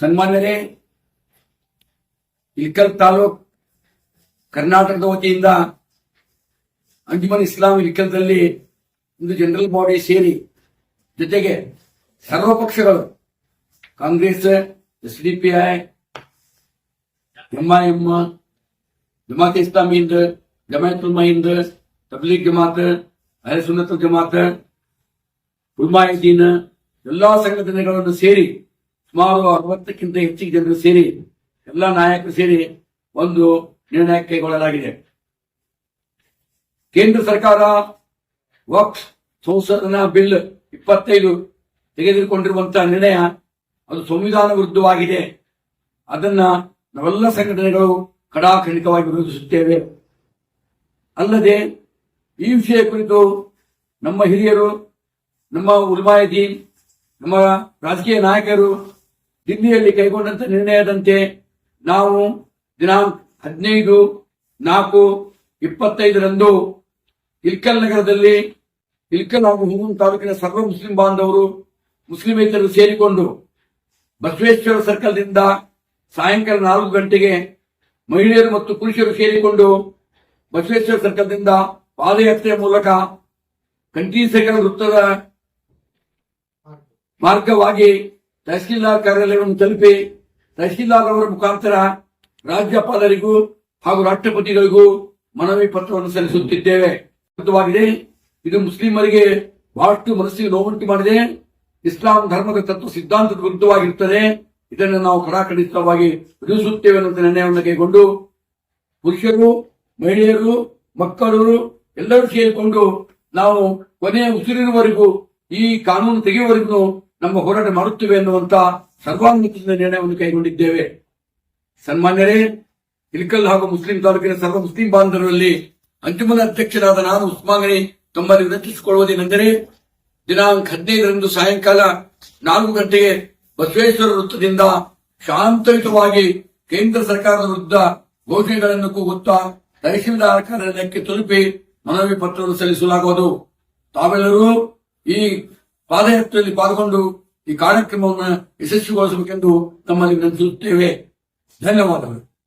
ಸನ್ಮಾನ್ಯರೇ, ಇಲ್ಕಲ್ ತಾಲೂಕ್ ಕರ್ನಾಟಕದ ವತಿಯಿಂದ ಅಂಜುಮನ್ ಇಸ್ಲಾಂ ಇಲ್ಕಲ್ದಲ್ಲಿ ಒಂದು ಜನರಲ್ ಬಾಡಿ ಸೇರಿ ಜೊತೆಗೆ ಸರ್ವ ಪಕ್ಷಗಳು, Congress, S D P I MIM Jamaat Islami Hind, Jamiat Hind Tablighi Jamaat Ahlusunnat Sunnat Jamaat Ulama ಎಲ್ಲಾ ಸಂಘಟನೆಗಳನ್ನು ಸೇರಿ ಸುಮಾರು ಅರವತ್ತಕ್ಕಿಂತ ಹೆಚ್ಚಿಗೆ ಜನರು ಸೇರಿ, ಎಲ್ಲ ನಾಯಕರು ಸೇರಿ ಒಂದು ನಿರ್ಣಯ ಕೈಗೊಳ್ಳಲಾಗಿದೆ. ಕೇಂದ್ರ ಸರ್ಕಾರ ವಕ್ಸ್ ಸಂಸದನ ಬಿಲ್ ಇಪ್ಪತ್ತೈದು ತೆಗೆದುಕೊಂಡಿರುವಂತಹ ನಿರ್ಣಯ, ಅದು ಸಂವಿಧಾನ ವಿರುದ್ಧವಾಗಿದೆ. ಅದನ್ನ ನಾವೆಲ್ಲ ಸಂಘಟನೆಗಳು ಕಡಾಖಂಡಿತವಾಗಿ ವಿರೋಧಿಸುತ್ತೇವೆ. ಅಲ್ಲದೆ, ಈ ವಿಷಯ ಕುರಿತು ನಮ್ಮ ಹಿರಿಯರು, ನಮ್ಮ ಉಲ್ಮಾಯದೀನ್, ನಮ್ಮ ರಾಜಕೀಯ ನಾಯಕರು ದಿಲ್ಲಿಯಲ್ಲಿ ಕೈಗೊಂಡಂತ ನಿರ್ಣಯದಂತೆ ನಾವು ದಿನಾಂಕ ಹದಿನೈದು, ನಾಲ್ಕು, ಇಪ್ಪತ್ತೈದರಂದು ಇಲ್ಕಲ್ ನಗರದಲ್ಲಿ ಇಲ್ಕಲ್ ಹಾಗೂ ಹುಗುನ್ ತಾಲೂಕಿನ ಸರ್ವ ಮುಸ್ಲಿಂ ಬಾಂಧವರು, ಮುಸ್ಲಿಮೇತರರು ಸೇರಿಕೊಂಡು ಬಸವೇಶ್ವರ ಸರ್ಕಲ್ದಿಂದ ಸಾಯಂಕಾಲ ನಾಲ್ಕು ಗಂಟೆಗೆ ಮಹಿಳೆಯರು ಮತ್ತು ಪುರುಷರು ಸೇರಿಕೊಂಡು ಬಸವೇಶ್ವರ ಸರ್ಕಲ್ದಿಂದ ಪಾದಯಾತ್ರೆ ಮೂಲಕ ಕಂಠೀಸಗರ ವೃತ್ತದ ಮಾರ್ಗವಾಗಿ ತಹಸೀಲ್ದಾರ್ ಕಾರ್ಯಾಲಯವನ್ನು ತಲುಪಿ ತಹಸೀಲ್ದಾರ್ ಅವರ ಮುಖಾಂತರ ರಾಜ್ಯಪಾಲರಿಗೂ ಹಾಗೂ ರಾಷ್ಟ್ರಪತಿಗಳಿಗೂ ಮನವಿ ಪತ್ರವನ್ನು ಸಲ್ಲಿಸುತ್ತಿದ್ದೇವೆ. ಇದು ಮುಸ್ಲಿಮರಿಗೆ ಬಹಳಷ್ಟು ಮನಸ್ಸಿಗೆ ನೋವುಂಟು ಮಾಡಿದೆ. ಇಸ್ಲಾಂ ಧರ್ಮದ ತತ್ವ ಸಿದ್ಧಾಂತದ ವಿರುದ್ಧವಾಗಿರುತ್ತದೆ. ಇದನ್ನು ನಾವು ಕಡಾಖಂಡಿತವಾಗಿ ವಿಧಿಸುತ್ತೇವೆ ಅನ್ನುವಂಥ ನಿರ್ಣಯವನ್ನು ಕೈಗೊಂಡು ಪುರುಷರು, ಮಹಿಳೆಯರು ಮಕ್ಕಳು ಎಲ್ಲರೂ ಸೇರಿಕೊಂಡು ನಾವು ಕೊನೆಯ ಉಸಿರಿನವರೆಗೂ ಈ ಕಾನೂನು ತೆಗೆಯುವವರೆಗೂ ನಮ್ಮ ಹೋರಾಟ ಮಾಡುತ್ತೇವೆ ಎನ್ನುವಂತ ಸರ್ವಾನುಮತದ ನಿರ್ಣಯವನ್ನು ಕೈಗೊಂಡಿದ್ದೇವೆ. ಸನ್ಮಾನ್ಯರೇ, ಇಲ್ಕಲ್ ಹಾಗೂ ಮುಸ್ಲಿಂ ತಾಲೂಕಿನ ಸರ್ವ ಮುಸ್ಲಿಂ ಬಾಂಧವರಲ್ಲಿ ಅಂಜುಮನ ಅಧ್ಯಕ್ಷರಾದ ನಾನು ಉಸ್ಮಾಗನಿ ತಮ್ಮಲ್ಲಿ ವಿನಂತಿಸಿಕೊಳ್ಳುವುದೇನೆಂದರೆ, ದಿನಾಂಕ ಹದಿನೈದರಂದು ಸಾಯಂಕಾಲ ನಾಲ್ಕು ಗಂಟೆಗೆ ಬಸವೇಶ್ವರ ವೃತ್ತದಿಂದ ಶಾಂತಯುತವಾಗಿ ಕೇಂದ್ರ ಸರ್ಕಾರದ ವಿರುದ್ಧ ಘೋಷಣೆಗಳನ್ನು ಕೂಗುತ್ತಾ ತಹಶೀಲ್ದಾರ್ ಕಾರ್ಯಾಲಯಕ್ಕೆ ತಲುಪಿ ಮನವಿ ಪತ್ರವನ್ನು ಸಲ್ಲಿಸಲಾಗುವುದು. ತಾವೆಲ್ಲರೂ ಈ ಪಾದಯಾತ್ರೆಯಲ್ಲಿ ಪಾಲ್ಗೊಂಡು ಈ ಕಾರ್ಯಕ್ರಮವನ್ನು ಯಶಸ್ವಿಗೊಳಿಸಬೇಕೆಂದು ನಮ್ಮಲ್ಲಿ ವಿನಂತಿಸುತ್ತೇವೆ. ಧನ್ಯವಾದಗಳು.